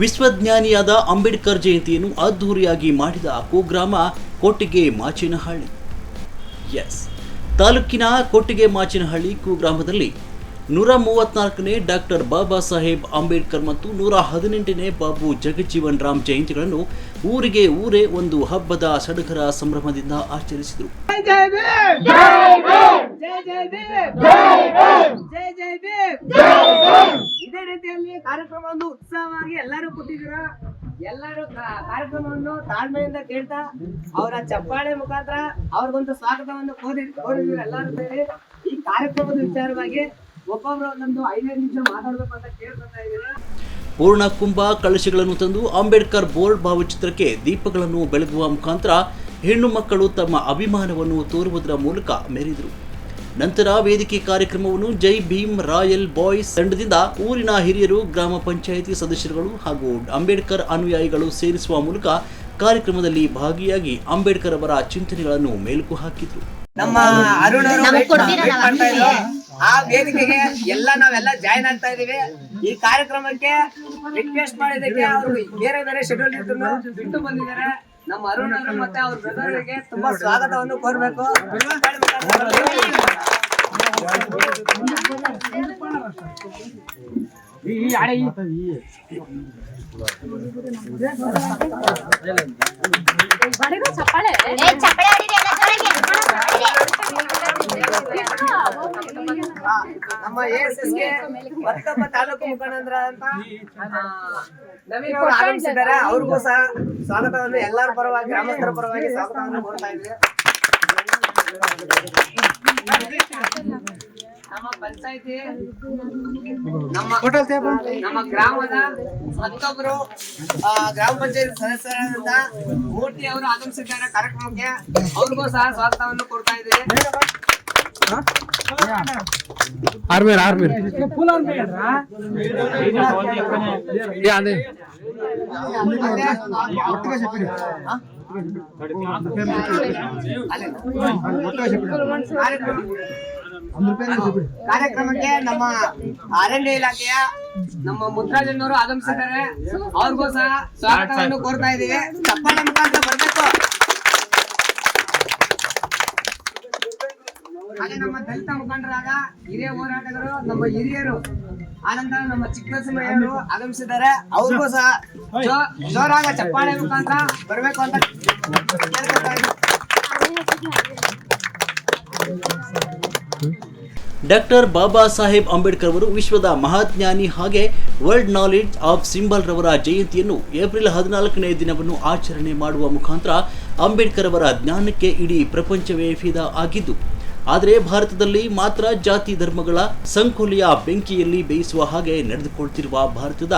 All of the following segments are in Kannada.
ವಿಶ್ವಜ್ಞಾನಿಯಾದ ಅಂಬೇಡ್ಕರ್ ಜಯಂತಿಯನ್ನು ಅದ್ಧೂರಿಯಾಗಿ ಮಾಡಿದ ಕುಗ್ರಾಮ ಕೊಟ್ಟಿಗೆ ಮಾಚಿನಹಳ್ಳಿ. ಎಸ್ ತಾಲೂಕಿನ ಕೊಟ್ಟಿಗೆ ಮಾಚಿನಹಳ್ಳಿ ಕುಗ್ರಾಮದಲ್ಲಿ ನೂರ ಮೂವತ್ನಾಲ್ಕನೇ ಡಾಕ್ಟರ್ ಬಾಬಾ ಸಾಹೇಬ್ ಅಂಬೇಡ್ಕರ್ ಮತ್ತು ನೂರ ಹದಿನೆಂಟನೇ ಬಾಬು ಜಗಜ್ಜೀವನ್ ರಾಮ್ ಜಯಂತಿಗಳನ್ನು ಊರಿಗೆ ಊರೇ ಒಂದು ಹಬ್ಬದ ಸಡಗರ ಸಂಭ್ರಮದಿಂದ ಆಚರಿಸಿದರು. ಜೈ ಜೈ ರೀತಿಯಲ್ಲಿ ಕಾರ್ಯಕ್ರಮವನ್ನು ಉತ್ಸಾಹವಾಗಿ ಎಲ್ಲರೂ ಕೊಟ್ಟಿದ್ದೀರ ಎಲ್ಲರೂ ಕಾರ್ಯಕ್ರಮವನ್ನು ತಾಳ್ಮೆಯಿಂದ ಕೇಳ್ತಾ ಅವರ ಚಪ್ಪಾಳೆ ಮುಖಾಂತರ ಅವ್ರಿಗೊಂದು ಸ್ವಾಗತವನ್ನು ಕೋರಿ ಕೋರಿದ್ರು ಎಲ್ಲರೂ ಸೇರಿ? ಈ ಕಾರ್ಯಕ್ರಮದ ವಿಚಾರವಾಗಿ ಒಬ್ಬೊಬ್ರು ಒಂದೊಂದು ಐದೈದು ನಿಮಿಷ ಮಾತಾಡ್ಬೇಕು ಅಂತ ಕೇಳ್ಕೊತಾ ಇದ್ದೀರ? ಪೂರ್ಣ ಕುಂಭ ಕಳಶಗಳನ್ನು ತಂದು ಅಂಬೇಡ್ಕರ್ ಬೋರ್ಡ್ ಭಾವಚಿತ್ರಕ್ಕೆ ದೀಪಗಳನ್ನು ಬೆಳಗುವ ಮುಖಾಂತರ ಹೆಣ್ಣು ಮಕ್ಕಳು ತಮ್ಮ ಅಭಿಮಾನವನ್ನು ತೋರುವುದರ ಮೂಲಕ ಮೆರೆದರು. ನಂತರ ವೇದಿಕೆ ಕಾರ್ಯಕ್ರಮವನ್ನು ಜೈ ಭೀಮ್ ರಾಯಲ್ ಬಾಯ್ಸ್ ತಂಡದಿಂದ ಊರಿನ ಹಿರಿಯರು ಗ್ರಾಮ ಪಂಚಾಯಿತಿ ಸದಸ್ಯರುಗಳು ಹಾಗೂ ಅಂಬೇಡ್ಕರ್ ಅನುಯಾಯಿಗಳು ಸೇರಿಸುವ ಮೂಲಕ ಕಾರ್ಯಕ್ರಮದಲ್ಲಿ ಭಾಗಿಯಾಗಿ ಅಂಬೇಡ್ಕರ್ ಅವರ ಚಿಂತನೆಗಳನ್ನು ಮೇಲುಕು ಹಾಕಿದ್ರು. ನಮ್ಮ ಆ ವೇದಿಕೆಗೆ ಎಲ್ಲ ನಾವೆಲ್ಲ ಜಾಯ್ನ್ ಆಗ್ತಾ ಇದೀವಿ ಈ ಕಾರ್ಯಕ್ರಮಕ್ಕೆ ರಿಕ್ವೆಸ್ಟ್ ಮಾಡಿದಕ್ಕೆ ಅವರು ಬೇರೆ ಬೇರೆ ಶೆಡ್ಯೂಲ್ ಇದ್ರು ಬಿಟ್ಟು ಬಂದಿದ್ದಾರೆ. ನಮ್ಮ ಅರುಣ್ ಅವರು ಮತ್ತೆ ಅವ್ರ ಬ್ರದರ್ಗೆ ತುಂಬಾ ಸ್ವಾಗತವನ್ನು ಕೋರ್ಬೇಕು. ಏ ಚಪ್ಪಳೆ ನಮ್ಮ ಎಸ್ಗೆ ಮತ್ತೊಬ್ಬ ತಾಲೂಕು ಮುಖಂಡರ ಅಂತ ನವೀನ್ ಅವರು ಆಗಮಿಸಿದ್ದಾರೆ ಅವ್ರಿಗೂ ಸಹ ಸ್ವಾಗತವನ್ನು ಎಲ್ಲರ ಪರವಾಗಿ ಗ್ರಾಮಸ್ಥರ ಪರವಾಗಿ ಸ್ವಾಗತವನ್ನು ಕೋರ್ತಾ ಇದ್ದೀವಿ ನಮ್ಮ ಪಂಚಾಯತಿ ನಮ್ಮ ನಮ್ಮ ಗ್ರಾಮದ ಮತ್ತೊಬ್ರು ಗ್ರಾಮ ಪಂಚಾಯತ್ ಸದಸ್ಯರಾದಂತ ಮೂರ್ತಿ ಅವರು ಆಗಮಿಸಿದ್ದಾರೆ ಕಾರ್ಯಕ್ರಮಕ್ಕೆ. ಅವ್ರಿಗೂ ಸಹ ಸ್ವಾಗತವನ್ನು ಕೊಡ್ತಾ ಇದ್ದೀವಿ. ಆರ್ಮೇರ್ ಯಾ ಅದೇ. ಕಾರ್ಯಕ್ರಮಕ್ಕೆ ನಮ್ಮ ಅರಣ್ಯ ಇಲಾಖೆಯ ನಮ್ಮ ಮುದ್ರಾಜನವರು ಆಗಮಿಸಿದ್ದಾರೆ. ಅವ್ರಿಗೂ ಸಹ ಸ್ವಾಗತವನ್ನು ಕೋರ್ತಾ ಇದ್ದೀವಿ. ಚಪ್ಪಾಳೆ ಮುಖಾಂತರ ಬರ್ಬೇಕು ಹಾಗೆ ನಮ್ಮ ದಲಿತ ಮುಖಂಡರಾದ ಹಿರಿಯ ಹೋರಾಟಗಾರರು ನಮ್ಮ ಹಿರಿಯರು ಆನಂತರ ನಮ್ಮ ಚಿಕ್ಕನರಸಿಂಹಯ್ಯವರು ಆಗಮಿಸಿದ್ದಾರೆ. ಅವ್ರಿಗೂ ಸಹ ಜೋರಾಗ ಚಪ್ಪಾಳೆ ಮುಖಾಂತರ ಬರಬೇಕು ಅಂತ ಡಾಕ್ಟರ್ ಬಾಬಾ ಸಾಹೇಬ್ ಅಂಬೇಡ್ಕರ್ ಅವರು ವಿಶ್ವದ ಮಹಾಜ್ಞಾನಿ ಹಾಗೆ ವರ್ಲ್ಡ್ ನಾಲೆಡ್ಜ್ ಆಫ್ ಸಿಂಬಲ್ ರವರ ಜಯಂತಿಯನ್ನು ಏಪ್ರಿಲ್ ಹದಿನಾಲ್ಕನೇ ದಿನವನ್ನು ಆಚರಣೆ ಮಾಡುವ ಮುಖಾಂತರ ಅಂಬೇಡ್ಕರ್ ಅವರ ಜ್ಞಾನಕ್ಕೆ ಇಡೀ ಪ್ರಪಂಚವೇ ಫಿದಾ ಆಗಿದ್ದು ಆದರೆ ಭಾರತದಲ್ಲಿ ಮಾತ್ರ ಜಾತಿ ಧರ್ಮಗಳ ಸಂಕುಲಿಯ ಬೆಂಕಿಯಲ್ಲಿ ಬೇಯಿಸುವ ಹಾಗೆ ನಡೆದುಕೊಳ್ತಿರುವ ಭಾರತದ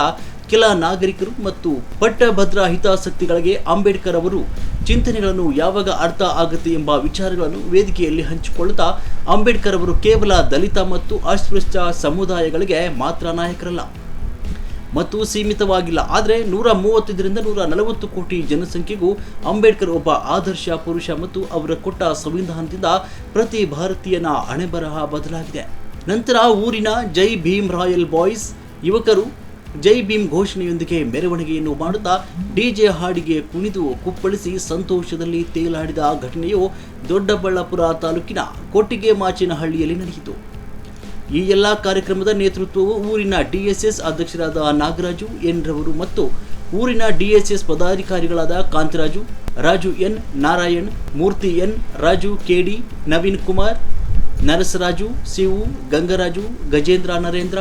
ಕೆಲ ನಾಗರಿಕರು ಮತ್ತು ಪಟ್ಟಭದ್ರ ಹಿತಾಸಕ್ತಿಗಳಿಗೆ ಅಂಬೇಡ್ಕರ್ ಅವರು ಚಿಂತನೆಗಳನ್ನು ಯಾವಾಗ ಅರ್ಥ ಆಗುತ್ತೆ ಎಂಬ ವಿಚಾರಗಳನ್ನು ವೇದಿಕೆಯಲ್ಲಿ ಹಂಚಿಕೊಳ್ಳುತ್ತಾ ಅಂಬೇಡ್ಕರ್ ಅವರು ಕೇವಲ ದಲಿತ ಮತ್ತು ಅಸ್ಪೃಶ್ಯ ಸಮುದಾಯಗಳಿಗೆ ಮಾತ್ರ ನಾಯಕರಲ್ಲ. ಮತ್ತು ಸೀಮಿತವಾಗಿಲ್ಲ. ಆದರೆ ನೂರ ಮೂವತ್ತೈದರಿಂದ ನೂರ ನಲವತ್ತು ಕೋಟಿ ಜನಸಂಖ್ಯೆಗೂ ಅಂಬೇಡ್ಕರ್ ಒಬ್ಬ ಆದರ್ಶ ಪುರುಷ ಮತ್ತು ಅವರ ಕೊಟ್ಟ ಸಂವಿಧಾನದಿಂದ ಪ್ರತಿ ಭಾರತೀಯನ ಹಣೆಬರಹ ಬದಲಾಗಿದೆ. ನಂತರ ಊರಿನ ಜೈ ಭೀಮ್ ರಾಯಲ್ ಬಾಯ್ಸ್ ಯುವಕರು ಜೈ ಭೀಮ್ ಘೋಷಣೆಯೊಂದಿಗೆ ಮೆರವಣಿಗೆಯನ್ನು ಮಾಡುತ್ತಾ ಡಿಜೆ ಹಾಡಿಗೆ ಕುಣಿದು ಕುಪ್ಪಳಿಸಿ ಸಂತೋಷದಲ್ಲಿ ತೇಲಾಡಿದ ಘಟನೆಯು ದೊಡ್ಡಬಳ್ಳಾಪುರ ತಾಲೂಕಿನ ಕೊಟ್ಟಿಗೆ ಮಾಚಿನಹಳ್ಳಿಯಲ್ಲಿ ನಡೆಯಿತು. ಈ ಎಲ್ಲ ಕಾರ್ಯಕ್ರಮದ ನೇತೃತ್ವವು ಊರಿನ ಡಿಎಸ್ಎಸ್ ಅಧ್ಯಕ್ಷರಾದ ನಾಗರಾಜು ಎನ್ ರವರು ಮತ್ತು ಊರಿನ DSS ಪದಾಧಿಕಾರಿಗಳಾದ Kantharaju, Raju N Narayan, Murthy N Raju KD, Naveen Kumar, Narasaraju Shivu Gangaraju, Gajendra Narendra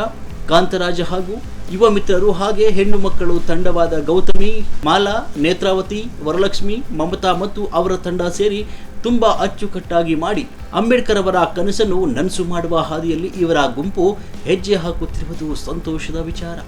Kantharaja ಹಾಗೂ ಯುವ ಮಿತ್ರರು ಹಾಗೆ ಹೆಣ್ಣು ಮಕ್ಕಳು ತಂಡವಾದ ಗೌತಮಿ, ಮಾಲಾ, ನೇತ್ರಾವತಿ, ವರಲಕ್ಷ್ಮಿ, ಮಮತಾ ಮತ್ತು ಅವರ ತಂಡ ಸೇರಿ ತುಂಬ ಅಚ್ಚುಕಟ್ಟಾಗಿ ಮಾಡಿ ಅಂಬೇಡ್ಕರ್ ಅವರ ಕನಸನ್ನು ನನಸು ಮಾಡುವ ಹಾದಿಯಲ್ಲಿ ಇವರ ಗುಂಪು ಹೆಜ್ಜೆ ಹಾಕುತ್ತಿರುವುದು ಸಂತೋಷದ ವಿಚಾರ.